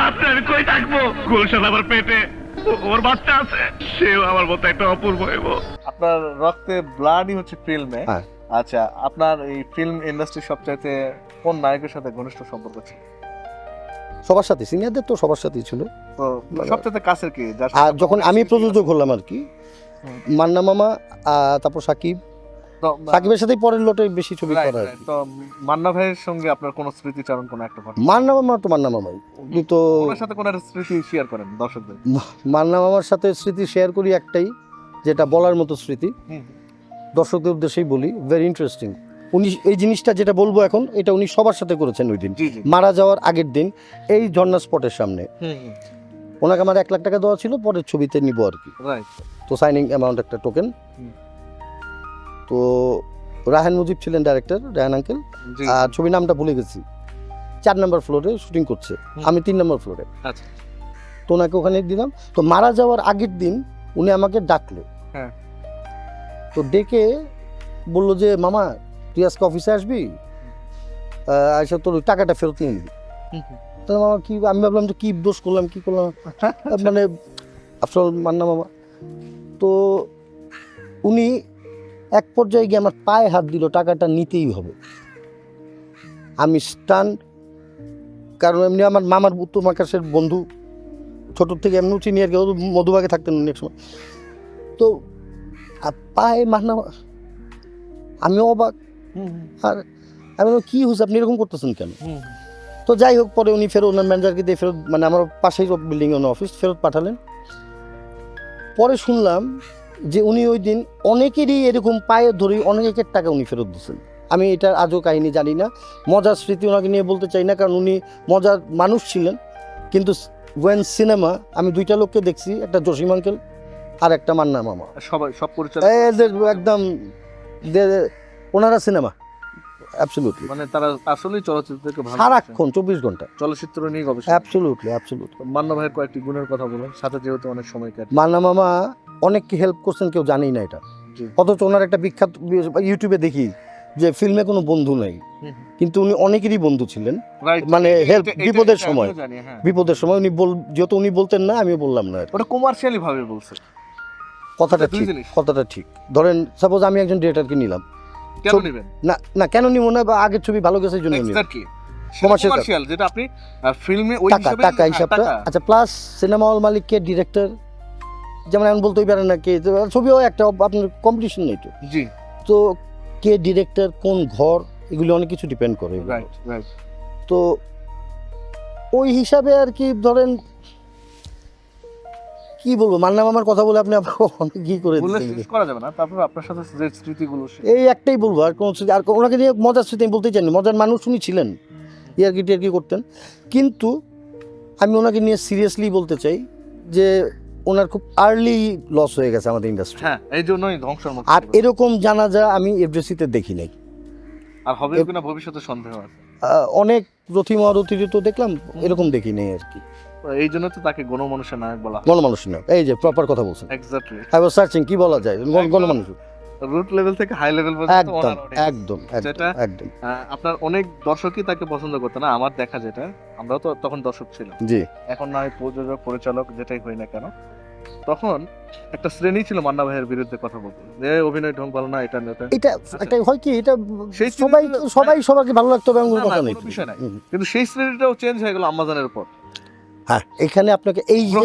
রাত্রে আমি কই থাকব? গুলশান আমার পেটে। ওর বাচ্চা আছে। সেও আমার মতো একটা অপূর্ব হইব। আপনার রক্তে ব্লাডই হচ্ছে ফিল্মে হ্যাঁ। আচ্ছা আপনার এই ফিল্ম ইন্ডাস্ট্রির সবচাইতে কোন নায়কের সাথে ঘনিষ্ঠ সম্পর্ক ছিল? সবার সাথে সিনিয়রদের তো সবার সাথেই ছিল। তো সবচাইতে কাছের কি? যখন আমি প্রযোজক হলাম আর কি মান্না মামা তারপর সাকিব সাকিবের সাথেই পরের লটে বেশি ছবি করা তো মান্না ভাইয়ের সঙ্গে আপনার কোনো স্মৃতিচারণ কোনো একটা ঘটনা? মান্না মামা তো মান্না মামাই। উনি তো ওনার সাথে কোনো স্মৃতি শেয়ার করেন দর্শকদের? মান্না মামার সাথে স্মৃতি শেয়ার করি একটাই যেটা বলার মতো স্মৃতি। দর্শকদের উদ্দেশ্যেই বলি ভেরি ইন্টারেস্টিং উনি এই জিনিসটা যেটা বলব এখন এটা উনি সবার সাথে করেছেন ওই দিন। মারা যাওয়ার আগের দিন এই ঝর্ণা স্পটের সামনে। ওনাকে আমার এক লাখ টাকা দেওয়া ছিল পরের ছবিতে নিব আর কি। তো সাইনিং অ্যামাউন্ট একটা টোকেন। তো রাহান মুজিব ছিলেন ডাইরেক্টর রাহান আঙ্কেল আর ছবির নামটা ভুলে গেছি। চার নম্বর ফ্লোরে শুটিং করছে। আমি তিন নম্বর ফ্লোরে আচ্ছা। তো ওনাকে ওখানে দিলাম। তো মারা যাওয়ার আগের দিন উনি আমাকে ডাকলো। হ্যাঁ। তো ডেকে বলল যে মামা তুই আজকে অফিসে আসবি? এসে তোর টাকাটা ফেরত নিয়ে নিবি। তো মামা কি আমি ভাবলাম যে কি দোষ করলাম কি করলাম? মানে আফসল মান্না মামা। তো উনি এক পর্যায়ে গিয়ে আমার পায়ে হাত দিল টাকাটা নিতেই হবে। আমি স্টান কারণ এমনি আমার মামার উত্তম আকাশের বন্ধু ছোট থেকে এমনি চিনি আর কি মধুবাগে থাকতেন অনেক সময়। তো আর পায়ে মান্না আমি অবাক। আর আমি কী কি হয়েছে? আপনি এরকম করতেছেন কেন? তো যাই হোক পরে উনি ফেরত ওনার ম্যানেজারকে দিয়ে ফেরত মানে আমার পাশেই বিল্ডিং ওনার অফিস ফেরত পাঠালেন। পরে শুনলাম যে উনি ওই দিন অনেকেরই এরকম পায়ে ধরে অনেকের টাকা উনি ফেরত দিয়েছেন। আমি এটার আজও কাহিনী জানি না। মজার স্মৃতি ওনাকে নিয়ে বলতে চাই না কারণ উনি মজার মানুষ ছিলেন। কিন্তু ওয়েন সিনেমা আমি দুইটা লোককে দেখছি একটা জসিম আঙ্কেল আর একটা মান্না মামা। সবাই সব পরিচালক এদের একদম ওনারা সিনেমা অ্যাবসলুটলি মানে তারা আসলেই চলচ্চিত্রকে ভালো সারাক্ষণ চব্বিশ ঘণ্টা। চলচ্চিত্র নিয়ে গবেষণা। অ্যাবসলুটলি অ্যাবসলুটলি মান্না ভাইয়ের কয়েকটি গুণের কথা বলেন সাথে যেহেতু অনেক সময় কাটে। মান্না মামা অনেককে হেল্প করছেন কেউ জানেই না এটা। অথচ ওনার একটা বিখ্যাত ইউটিউবে দেখি যে ফিল্মে কোনো বন্ধু নেই। কিন্তু উনি অনেকেরই বন্ধু ছিলেন। মানে হেল্প বিপদের সময়। হ্যাঁ। বিপদের সময় উনি বল যেহেতু উনি বলতেন না আমিও বললাম না ওটা কমার্শিয়ালি ভাবে বলছে কথাটা ঠিক কথাটা ঠিক। ধরেন সাপোজ আমি একজন ডিরেক্টরকে নিলাম। না না কেন নিব না বা আগের ছবি ভালো গেছে জন্য কমার্শিয়াল যেটা আপনি ফিল্মে ওই টাকা টাকা হিসাবটা। আচ্ছা প্লাস সিনেমা হল মালিককে ডিরেক্টর যেমন এখন বলতেই পারেন না কে ছবিও একটা আপনার কম্পিটিশন নেই তো। জি। তো কে ডিরেক্টর কোন ঘর এগুলি অনেক কিছু ডিপেন্ড করে তো ওই হিসাবে আর কি ধরেন কি বলব মান্না মামার কথা বলে আপনি অনেক কি করে করা যাবে না তারপর আপনার সাথে যে স্মৃতিগুলো এই একটাই বলব আর কোনো স্মৃতি- আর ওনাকে নিয়ে মজার স্মৃতি আমি বলতেই চাই না মজার মানুষ উনি ছিলেন ইয়ারকি টিয়ারকি করতেন। কিন্তু আমি ওনাকে নিয়ে সিরিয়াসলি বলতে চাই যে ওনার খুব আর্লি লস হয়ে গেছে আমাদের ইন্ডাস্ট্রি হ্যাঁ এই জন্যই ধ্বংসের মতো। আর এরকম জানা যা আমি এফডিসিতে দেখি নাই। আর হবে কিনা ভবিষ্যতে সন্দেহ আছে? অনেক রথি মহারথীর তো দেখলাম এরকম দেখি নাই আর কি। এই জন্য তো তাকে গণমানুষের নায়ক বলা গণমানুষ নায়ক এই যে প্রপার কথা বলছেন। এক্স্যাক্টলি আই ওয়াজ সার্চিং কি বলা যায়? গণ- গণমানুষ। রুট লেভেল থেকে হাই লেভেল পর্যন্ত একদম একদম একদম যেটা- একদম। আপনার অনেক দর্শকই তাকে পছন্দ করতো না আমার দেখা যেটা আমরাও তো তখন দর্শক ছিলাম। জি। এখন না হয় প্রযোজক পরিচালক যেটাই হই না কেন তখন একটা শ্রেণি ছিল মান্না ভাইয়ের বিরুদ্ধে কথা বলতো। যে অভিনয় ঢং ভালো না এটা না ওটা। এটা একটা হয় কি এটা আচ্ছা। সেই সবাই সবাই সবাইকে ভালো লাগতে কোনো কথা নেই। কিন্তু সেই শ্রেণীটাও চেঞ্জ হয়ে গেল আম্মাজানের পর হ্যাঁ এখানে আপনাকে এই যে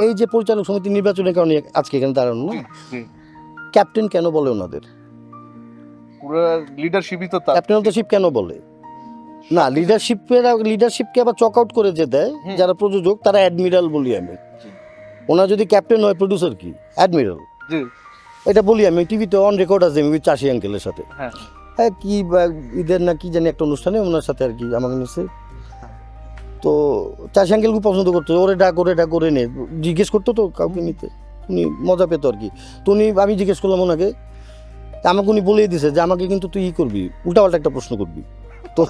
এই যে পরিচালক সমিতি নির্বাচনের কারণে আজকে এখানে দাঁড়ানো। ক্যাপ্টেন কেন বলে ওনাদের? পুরো লিডারশিপই তো তার। ক্যাপ্টেনশিপ কেন বলে? না লিডারশিপের লিডারশিপকে আবার চক আউট করে যে দেয় যারা প্রযোজক তারা অ্যাডমিরাল বলি আমি। ওনার যদি ক্যাপ্টেন হয় প্রডিউসার কি? অ্যাডমিরাল এটা বলি আমি টিভিতে অন রেকর্ড আছে আমি চাষি আঙ্কেলের সাথে। হ্যাঁ। কি বা ঈদের না কি জানি একটা অনুষ্ঠানে ওনার সাথে আর কি আমাকে নিচ্ছে তো চাষি আঙ্কেল খুব পছন্দ করতো ওরে ডাক ওরে ডাক করে নে। জিজ্ঞেস করতো তো কাউকে নিতে। উনি মজা পেতো আর কি। তো উনি, আমি জিজ্ঞেস করলাম ওনাকে, আমাকে উনি বলেই দিছে যে, আমাকে কিন্তু তুই ই করবি, উল্টাপাল্টা একটা প্রশ্ন করবি। তো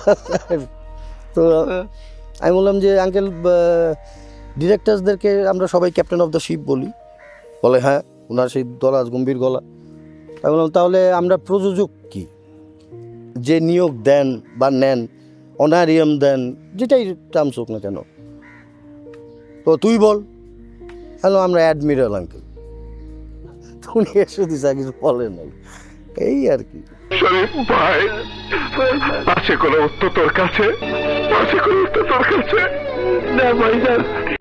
তো আমি বললাম যে, আঙ্কেল ডিরেক্টরসদেরকে আমরা সবাই ক্যাপ্টেন অফ দ্য শিপ বলি। বলে হ্যাঁ ওনার সেই দলাজ গম্ভীর গলা। আমি বললাম, তাহলে আমরা প্রযোজক কি? যে নিয়োগ দেন বা নেন অনারিয়াম দেন, যেটাই টার্মস হোক না কেন। তো তুই বল। হ্যালো আমরা অ্যাডমিরাল আঙ্কেল উনি এসে দিছে কিছু বলে নাই। এই আর কি। শরীফ, ভাই, আছে কোনো উত্তর তোর কাছে? আছে কোনো উত্তর তোর কাছে? না, ভাই